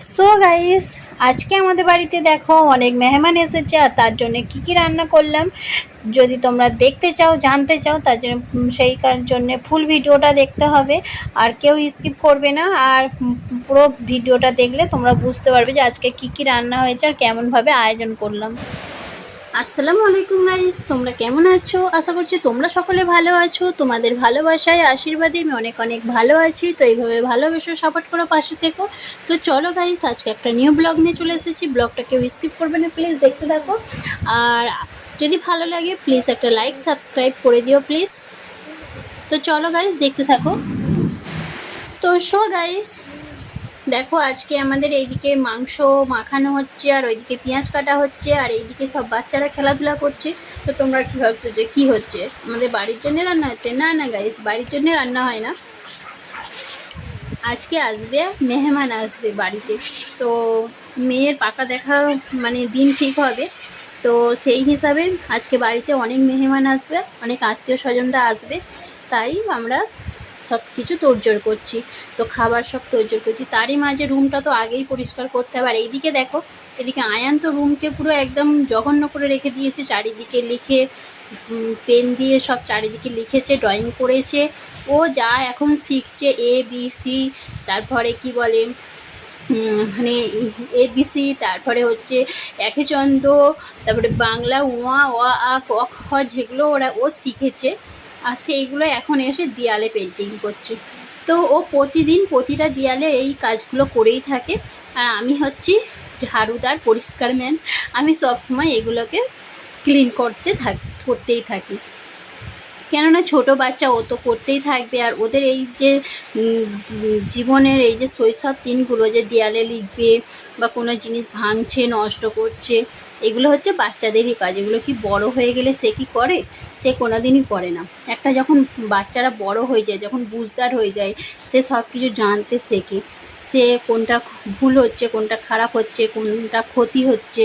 So guys আজকে আমাদের বাড়িতে দেখো অনেক মেহমান এসেছে আর তার জন্য কি কি রান্না করলাম। যদি তোমরা দেখতে চাও, জানতে চাও, তার জন্য সেই জন্য ফুল ভিডিওটা দেখতে হবে। আর কেউ স্কিপ করবে না। আর পুরো ভিডিওটা দেখলে তোমরা বুঝতে পারবে যে আজকে কি কি রান্না হয়েছে আর কেমনভাবে আয়োজন করলাম। আসসালামু আলাইকুম গাইস তোমরা কেমন আছো? আশা করছি তোমরা সকলে ভালো আছো। তোমাদের ভালোবাসায়, আশীর্বাদে আমি অনেক অনেক ভালো আছি। তো এইভাবে ভালোবেসে সাপোর্ট করো, পাশে থেকো। তো চলো গাইস আজকে একটা নিউ ব্লগ নিয়ে চলে এসেছি। ব্লগটা কেউ স্কিপ করবে না প্লিজ দেখতে থাকো। আর যদি ভালো লাগে প্লিজ একটা লাইক সাবস্ক্রাইব করে দিও প্লিজ তো চলো গাইস দেখতে থাকো। তো শো গাইস দেখো, আজকে আমাদের এইদিকে মাংস মাখানো হচ্ছে, আর ওইদিকে পেঁয়াজ কাটা হচ্ছে, আর এইদিকে সব বাচ্চারা খেলাধুলা করছে। তো তোমরা কী ভাবছ যে কী হচ্ছে? আমাদের বাড়ির জন্য রান্না হচ্ছে? না না গাইস বাড়ির জন্য রান্না হয় না। আজকে আসবে, মেহমান আসবে বাড়িতে। তো মেয়ের পাকা দেখা মানে দিন ঠিক হবে। তো সেই হিসাবে আজকে বাড়িতে অনেক মেহমান আসবে, অনেক আত্মীয় স্বজনরা আসবে। তাই আমরা সব কিছু তোড়জোড় করছি। তো খাবার সব তোড়জোড় করছি। তারই মাঝে রুমটা তো আগেই পরিষ্কার করতে হবে। আর এইদিকে দেখো, এদিকে আয়ান তো রুমকে পুরো একদম জঘন্য করে রেখে দিয়েছে। চারিদিকে লিখে পেন দিয়ে সব চারিদিকে লিখেছে, ড্রয়িং করেছে। ও যা এখন শিখছে এ বি সি তারপরে কি বলে মানে এবিসি তারপরে হচ্ছে একে চন্দ্র তারপরে বাংলা উয়া অ, আ, ক, খ যেগুলো ওরা, ও শিখেছে। আর সেইগুলো এখন এসে দেয়ালে পেন্টিং করছে। তো ও প্রতিদিন প্রতিটা দেয়ালে এই কাজগুলো করেই থাকে। আর আমি হচ্ছি ঝাড়ুদার পরিষ্কার ম্যান আমি সবসময় এগুলোকে ক্লিন করতে থাক, করতেই থাকি। কেননা ছোট বাচ্চা ও তো করতেই থাকবে। আর ওদের এই যে জীবনের এই যে শৈশব দিনগুলো, যে দেয়ালে লিখবে বা কোনো জিনিস ভাঙছে, নষ্ট করছে, এগুলো হচ্ছে বাচ্চাদেরই কাজ। এগুলো কি বড় হয়ে গেলে সে কি করে? সে কোনো দিনই করে না। একটা যখন বাচ্চারা বড় হয়ে যায়, যখন বুঝদার হয়ে যায়, সে সব কিছু জানতে শেখে। সে কোনটা ভুল হচ্ছে, কোনটা খারাপ হচ্ছে, কোনটা ক্ষতি হচ্ছে,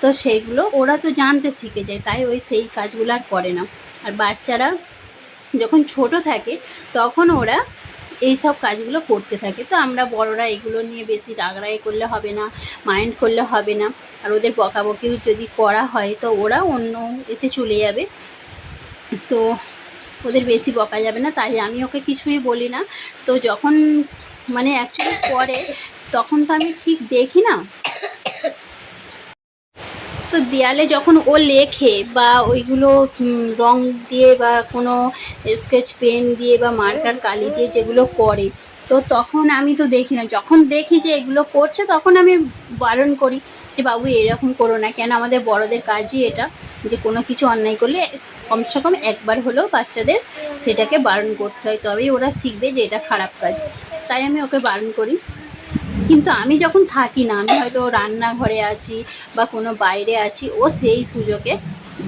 তো সেইগুলো ওরা তো জানতে শিখে যায়। তাই ওই সেই কাজগুলো আর করে না। আর বাচ্চারা যখন ছোট থাকে, তখন ওরা এই সব কাজগুলো করতে থাকে। তো আমরা বড়রা এগুলো নিয়ে বেশি রাগরাগি করলে হবে না, মাইন্ড করলে হবে না। আর ওদের বকাবকিও যদি করা হয়, তো ওরা অন্য এতে চলে যাবে। তো ওদের বেশি বকা যাবে না, তাই আমি ওকে কিছুই বলি না। তো যখন মানে অ্যাকচুয়ালি করে, তখন তো আমি ঠিক দেখি না। তো দেয়ালে যখন ও লেখে বা ওইগুলো রং দিয়ে বা কোনো স্কেচ পেন দিয়ে বা মার্কার কালি দিয়ে যেগুলো করে, তো তখন আমি তো দেখি না। যখন দেখি যে এগুলো করছে, তখন আমি বারণ করি যে, বাবু, এরকম করো না কেন? আমাদের বড়দের কাজই এটা যে, কোনো কিছু অন্যায় করলে কমসে কম একবার হলেও বাচ্চাদের সেটাকে বারণ করতে হয়। তবেই ওরা শিখবে যে, এটা খারাপ কাজ। তাই আমি ওকে বারণ করি। কিন্তু আমি যখন থাকি না, আমি হয়তো রান্নাঘরে আছি বা কোনো বাইরে আছি, ও সেই সুযোগে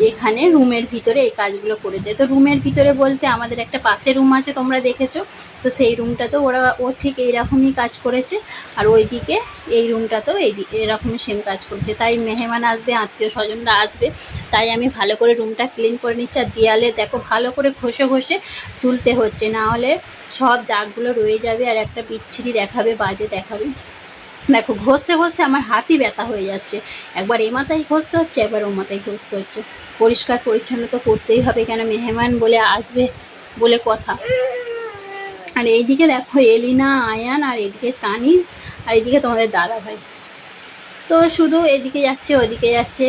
এখানে রুমের ভিতরে এই কাজগুলো করে দেয়। তো রুমের ভিতরে বলতে আমাদের একটা পাশে রুম আছে, তোমরা দেখেছ। তো সেই রুমটাতেও ওরা, ও ঠিক এইরকমই কাজ করেছে। আর ওইদিকে এই রুমটাতেও এই এরকমই সেম কাজ করেছে। তাই মেহমান আসবে, আত্মীয় স্বজনরা আসবে। তাই আমি ভালো করে রুমটা ক্লিন করে নিচ্ছি। আর দেয়ালে দেখো, ভালো করে ঘষে ঘষে তুলতে হচ্ছে। না হলে সব দাগগুলো রয়ে যাবে আর একটা বিচ্ছিরি দেখাবে, বাজে দেখাবে। দেখো, ঘষতে ঘষতে আমার হাতই ব্যথা হয়ে যাচ্ছে। একবার এ মাথায় ঘষতে হচ্ছে, একবার ও মাথায় ঘষতে হচ্ছে। পরিষ্কার, পরিচ্ছন্ন তো করতেই হবে কেন? মেহমান বলে আসবে বলে কথা। আর এইদিকে দেখো, এলিনা, আয়ান আর এদিকে তানিজ আর এদিকে তোমাদের দাদা ভাই তো শুধু এদিকে যাচ্ছে, ওদিকে যাচ্ছে।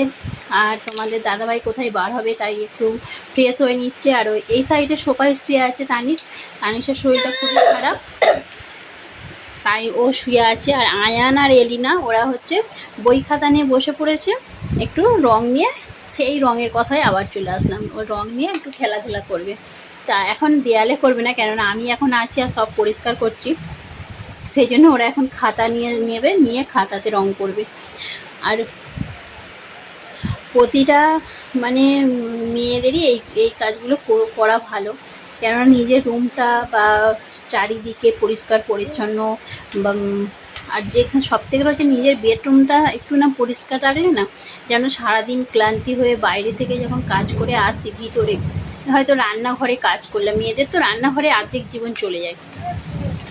আর তোমাদের দাদাভাই কোথায় বার হবে তাই একটু ফ্রেশ হয়ে নিচ্ছে। আর ওই, এই সাইডে সোফায় শুয়ে আছে তানিশ তানিশের শরীরটা খুবই খারাপ। তাই ও শুয়ে আছে। আর আয়ান আর এলিনা, ওরা হচ্ছে বই খাতা নিয়ে বসে পড়েছে। একটু রং নিয়ে, সেই রঙের কথাই আবার চলে আসলাম। ও রং নিয়ে একটু খেলাধুলা করবে। তা এখন দেয়ালে করবে না, কেননা আমি এখন আছি আর সব পরিষ্কার করছি। সেই জন্য ওরা এখন খাতা নিয়ে নেবে, নিয়ে খাতাতে রং করবে। আর প্রতিটা মানে মেয়েদেরই এই এই কাজগুলো করা ভালো। কেননা নিজের রুমটা বা চারিদিকে পরিষ্কার, পরিচ্ছন্ন বা আর যেখানে সব থেকে হচ্ছে নিজের বেডরুমটা একটু না পরিষ্কার রাখলে না যেন সারাদিন ক্লান্তি হয়ে বাইরে থেকে যখন কাজ করে আসি ভিতরে, হয়তো রান্নাঘরে কাজ করলাম। মেয়েদের তো রান্নাঘরে অর্ধেক জীবন চলে যায়।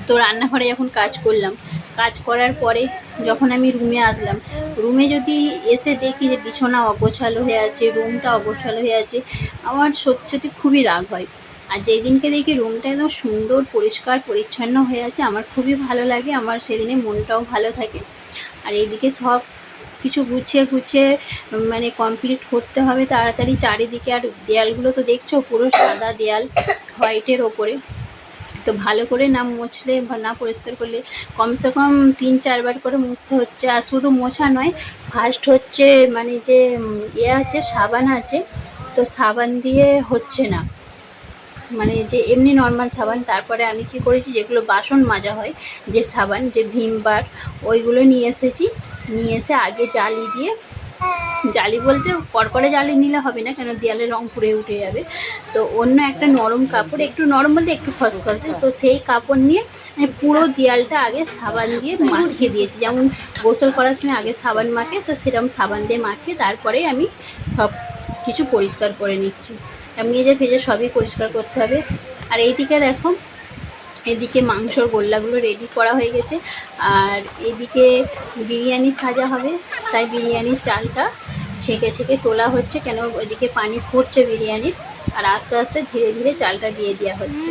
তো রান্নাঘরে যখন কাজ করলাম কাজ করার পরে যখন আমি রুমে আসলাম রুমে যদি এসে দেখি যে বিছানা অগোছালো হয়ে আছে রুমটা অগোছালো হয়ে আছে, আমার সত্যি সত্যি খুবই রাগ হয়। আর যেই দিনকে দেখি রুমটা একদম সুন্দর, পরিষ্কার, পরিচ্ছন্ন হয়ে আছে, আমার খুবই ভালো লাগে, আমার সেদিনে মনটাও ভালো থাকে। আর এইদিকে সব কিছু গুছিয়ে গুছিয়ে মানে কমপ্লিট করতে হবে তাড়াতাড়ি, চারিদিকে আর দেয়ালগুলো তো দেখছ পুরো সাদা দেয়াল হোয়াইটের ওপরে। তো ভালো করে না মুছলে বা না পরিষ্কার করলে কমসে কম তিন চারবার করে মুছতে হচ্ছে। আর শুধু মোছা নয় ফার্স্ট হচ্ছে মানে যে ইয়ে আছে, সাবান আছে, তো সাবান দিয়ে হচ্ছে না। মানে যে এমনি নর্মাল সাবান, তারপরে আমি কি করেছি, যেগুলো বাসন মাজা হয়, যে সাবান, যে ভীম বার, ওইগুলো নিয়ে এসেছি। নিয়ে এসে আগে জালি দিয়ে জালি বলতে কড়কড়ে জালি নিলে হবে না, কেন দেয়ালে রং পুড়ে উঠে যাবে। তো অন্য একটা নরম কাপড়, একটু নরম বলতে একটু খসখসে। তো সেই কাপড় নিয়ে আমি পুরো দেয়ালটা আগে সাবান দিয়ে মাখিয়ে দিয়েছি। যেমন গোসল করার সময় আগে সাবান মাখে, তো সেরকম সাবান দিয়ে মাখিয়ে তারপরে আমি সব কিছু পরিষ্কার করে নিচ্ছি। মেজে ফেজে সবই পরিষ্কার করতে হবে। আর এইদিকে দেখো এদিকে মাংসর গোল্লাগুলো রেডি করা হয়ে গেছে। আর এদিকে বিরিয়ানি সাজা হবে, তাই বিরিয়ানির চালটা ছেঁকে ছেঁকে তোলা হচ্ছে, কেন ওইদিকে পানি ফুটছে বিরিয়ানির। আর আস্তে আস্তে ধীরে ধীরে চালটা দিয়ে দেওয়া হচ্ছে।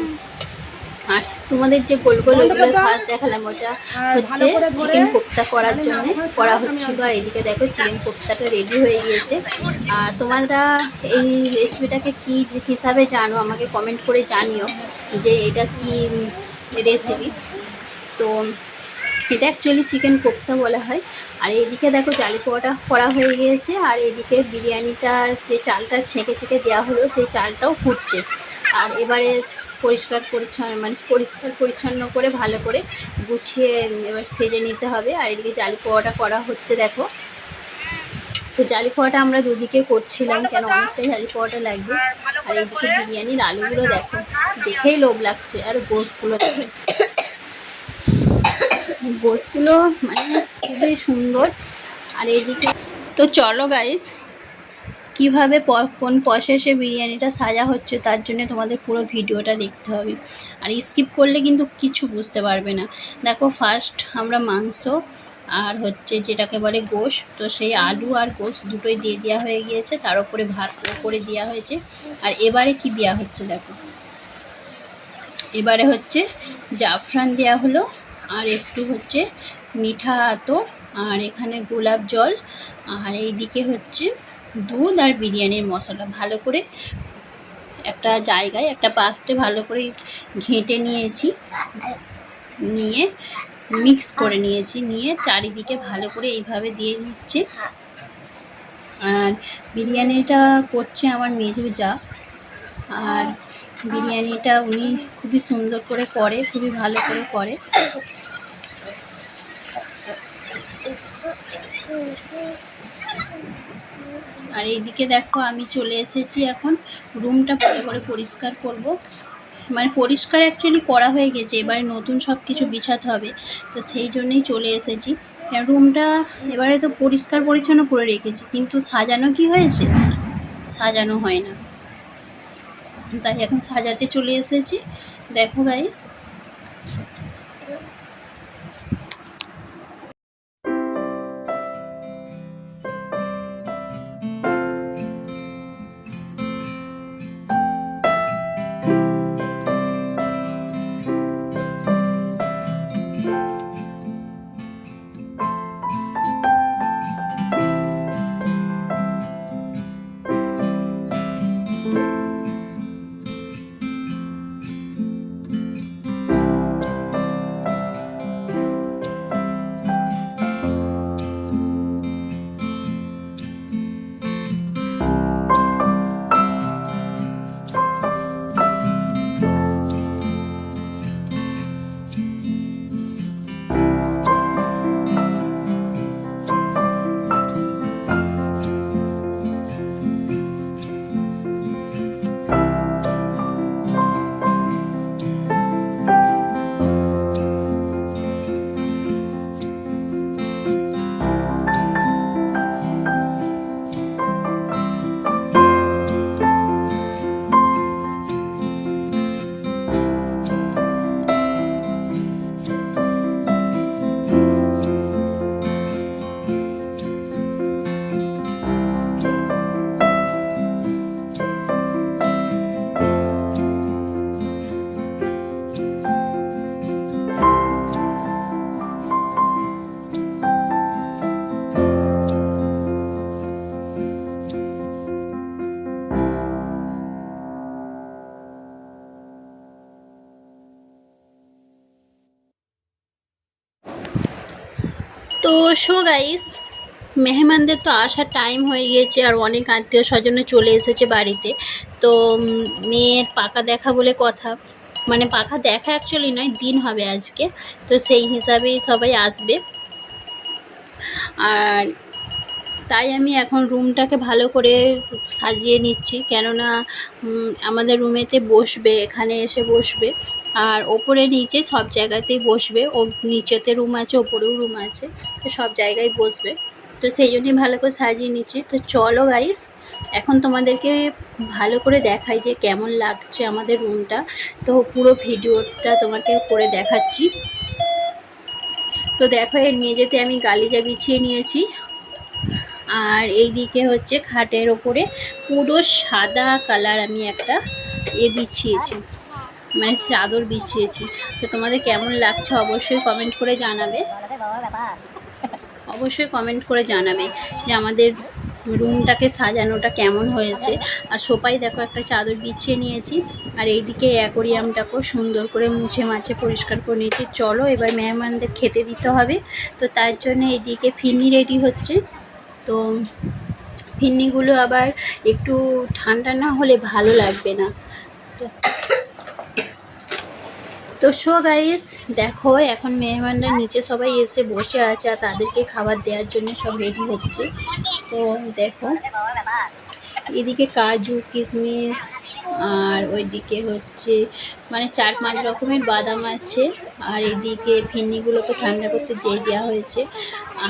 আর তোমাদের যে গোল গোল ওইগুলো ফার্স্ট দেখালাম ওটা হচ্ছে চিকেন কোপ্তা করার জন্য। করা হচ্ছিল। আর এদিকে দেখো চিকেন কোপ্তাটা রেডি হয়ে গিয়েছে। আর তোমরা এই রেসিপিটাকে কী হিসাবে জানো? আমাকে কমেন্ট করে জানিও যে এটা কি রেসিপি তো এটা অ্যাকচুয়ালি চিকেন কোপ্তা বলা হয়। আর এদিকে দেখো জালি পোয়াটা করা হয়ে গিয়েছে। আর এদিকে বিরিয়ানিটার যে চালটা ছেঁকে ছেঁকে দেওয়া হলো সেই চালটাও ফুটছে। আর এবারে পরিষ্কার পরিচ্ছন্ন মানে পরিষ্কার পরিচ্ছন্ন করে, ভালো করে গুছিয়ে এবার সেজে নিতে হবে। আর এদিকে জালি পোয়াটা করা হচ্ছে, দেখো। তো জালি পোয়াটা আমরা দুদিকে করছিলাম, কেন অনেকটা জালি পোয়াটা লাগবে। আর এদিকে বিরিয়ানির আলুগুলো দেখো, দেখেই লোভ লাগছে। আর গোসগুলো দেখো। গোসগুলো মানে খুবই সুন্দর। আর এদিকে তো চলো গাইস কীভাবে কোন প্রসেসে বিরিয়ানিটা সাজা হচ্ছে তার জন্য তোমাদের পুরো ভিডিওটা দেখতে হবে। আর স্কিপ করলে কিন্তু কিছু বুঝতে পারবে না। দেখো ফার্স্ট আমরা মাংস আর হচ্ছে যেটাকে বলে গোশ, তো সেই আলু আর গোশ দুটোই দিয়ে দেওয়া হয়ে গিয়েছে। তার উপরে ভাত করে দেওয়া হয়েছে। আর এবারে কি দেওয়া হচ্ছে দেখো? এবারে হচ্ছে জাফরান দেওয়া হলো। আর একটু হচ্ছে মিঠা আতর আর এখানে গোলাপ জল। আর এইদিকে হচ্ছে দুধ আর বিরিয়ানির মশলা ভালো করে একটা জায়গায়, একটা পাত্রে ভালো করে ঘেঁটে নিয়েছি। নিয়ে মিক্স করে নিয়েছি। নিয়ে চারিদিকে ভালো করে এইভাবে দিয়ে দিচ্ছি। আর বিরিয়ানিটা করছে আমার মেজু যা। আর বিরিয়ানিটা উনি খুবই সুন্দর করে করে, খুবই ভালো করে করে। আর এইদিকে দেখো, আমি চলে এসেছি এখন। রুমটা ভালো করে পরিষ্কার করব। মানে পরিষ্কার অ্যাকচুয়ালি করা হয়ে গেছে, এবারে নতুন সব কিছু বিছাতে হবে। তো সেই জন্যই চলে এসেছি। রুমটা এবারে তো পরিষ্কার পরিচ্ছন্ন করে রেখেছি, কিন্তু সাজানো কি হয়েছে? সাজানো হয় না। তাই এখন সাজাতে চলে এসেছি। দেখো গাইস তো শো গাইস, মেহমানদের তো আসার টাইম হয়ে গিয়েছে আর অনেক আত্মীয় স্বজনে চলে এসেছে বাড়িতে। তো মেয়ের পাকা দেখা বলে কথা। মানে পাখা দেখা অ্যাকচুয়ালি নয়, দিন হবে আজকে। তো সেই হিসাবেই সবাই আসবে। আর তাই আমি এখন রুমটাকে ভালো করে সাজিয়ে নিচ্ছি। কেননা আমাদের রুমেতে বসবে, এখানে এসে বসবে। আর ওপরে নিচে সব জায়গাতেই বসবে। ও নিচেতে রুম আছে, ওপরেও রুম আছে। তো সব জায়গায় বসবে। তো সেই জন্যই ভালো করে সাজিয়ে নিচ্ছি। তো চলো গাইস এখন তোমাদেরকে ভালো করে দেখাই যে কেমন লাগছে আমাদের রুমটা। তো পুরো ভিডিওটা তোমাকে করে দেখাচ্ছি। তো দেখো, এর মেঝেতে আমি গালিজা বিছিয়ে নিয়েছি। আর এই দিকে হচ্ছে খাটের ওপরে পুরো সাদা কালার আমি একটা এ বিছিয়েছি মানে চাদর বিছিয়েছি। তো তোমাদের কেমন লাগছে অবশ্যই কমেন্ট করে জানাবে। অবশ্যই কমেন্ট করে জানাবে যে আমাদের রুমটাকে সাজানোটা কেমন হয়েছে। আর সোপাই দেখো একটা চাদর বিছিয়ে নিয়েছি, আর এইদিকে অ্যাকোরিয়ামটাকেও সুন্দর করে মুছে মাছে পরিষ্কার করে নিয়েছি। চলো এবার মেহমানদের খেতে দিতে হবে। তো তার জন্য এইদিকে ফিরনি রেডি হচ্ছে। তো ফিন্নিগুলো আবার একটু ঠান্ডা না হলে ভালো লাগবে না। তো শো গাইস, দেখো, এখন মেহমানরা নিচে সবাই এসে বসে আছে আর তাদেরকে খাবার দেওয়ার জন্য সব রেডি হচ্ছে। তো দেখো। এদিকে কাজু কিশমিশ আর ওইদিকে হচ্ছে মানে চার পাঁচ রকমের বাদাম আছে। আর এইদিকে ফিন্নিগুলোকে ঠান্ডা করতে দিয়ে দেওয়া হয়েছে।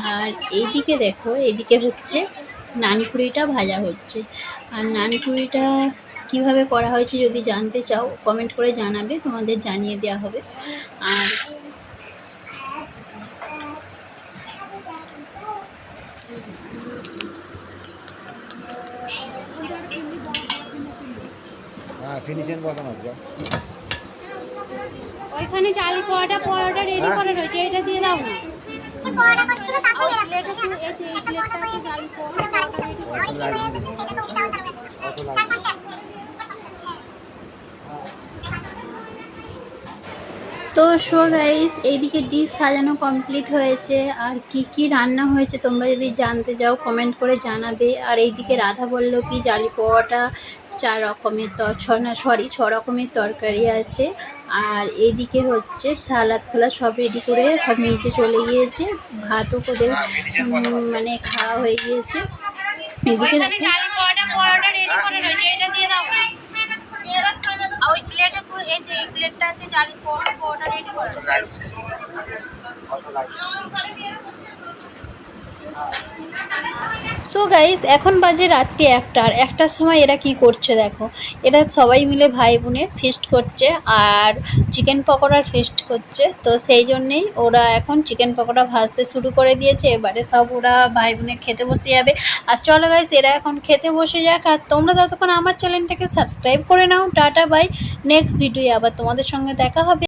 আর এইদিকে দেখো, এদিকে হচ্ছে নানপুরিটা ভাজা হচ্ছে। আর নানপুরিটা কীভাবে করা হয়েছে যদি জানতে চাও কমেন্ট করে জানাবে, তোমাদের জানিয়ে দেওয়া হবে। আর ফিনিশিং আছে। ওইখানে চালি পরোটা পরোটা রেডি করে রয়েছে এটা দিয়ে দাও না। হয়ে তো শো গাইস এইদিকে ডিশ সাজানো কমপ্লিট হয়েছে। আর কি কি রান্না হয়েছে তোমরা যদি জানতে চাও কমেন্ট করে জানাবে। আর এইদিকে রাধা বল্লভী জালি পোয়াটা চার রকমের তর ছ না সরি ছ রকমের তরকারি আছে। আর এদিকে হচ্ছে সালাদ ফালাদ সব রেডি করে সব নিচে চলে গিয়েছে। ভাতও ওদের উম, মানে খাওয়া হয়ে গিয়েছে। এদিকে দেখো ওই সো গাইস এখন বাজে রাত্রি একটা, আর একটার সময় এরা কি করছে দেখো? এরা সবাই মিলে ভাই বোনে ফিস্ট করছে, আর চিকেন পকোড়ার ফিস্ট করছে। তো সেই জন্যেই ওরা এখন চিকেন পকোড়া ভাজতে শুরু করে দিয়েছে। এবারে সব ওরা ভাই বোনে খেতে বসে যাবে। আর চলো গাইস এরা এখন খেতে বসে যাক। আর তোমরা ততক্ষণ আমার চ্যানেলটাকে সাবস্ক্রাইব করে নাও। টাটা বাই নেক্সট ভিডিও আবার তোমাদের সঙ্গে দেখা হবে।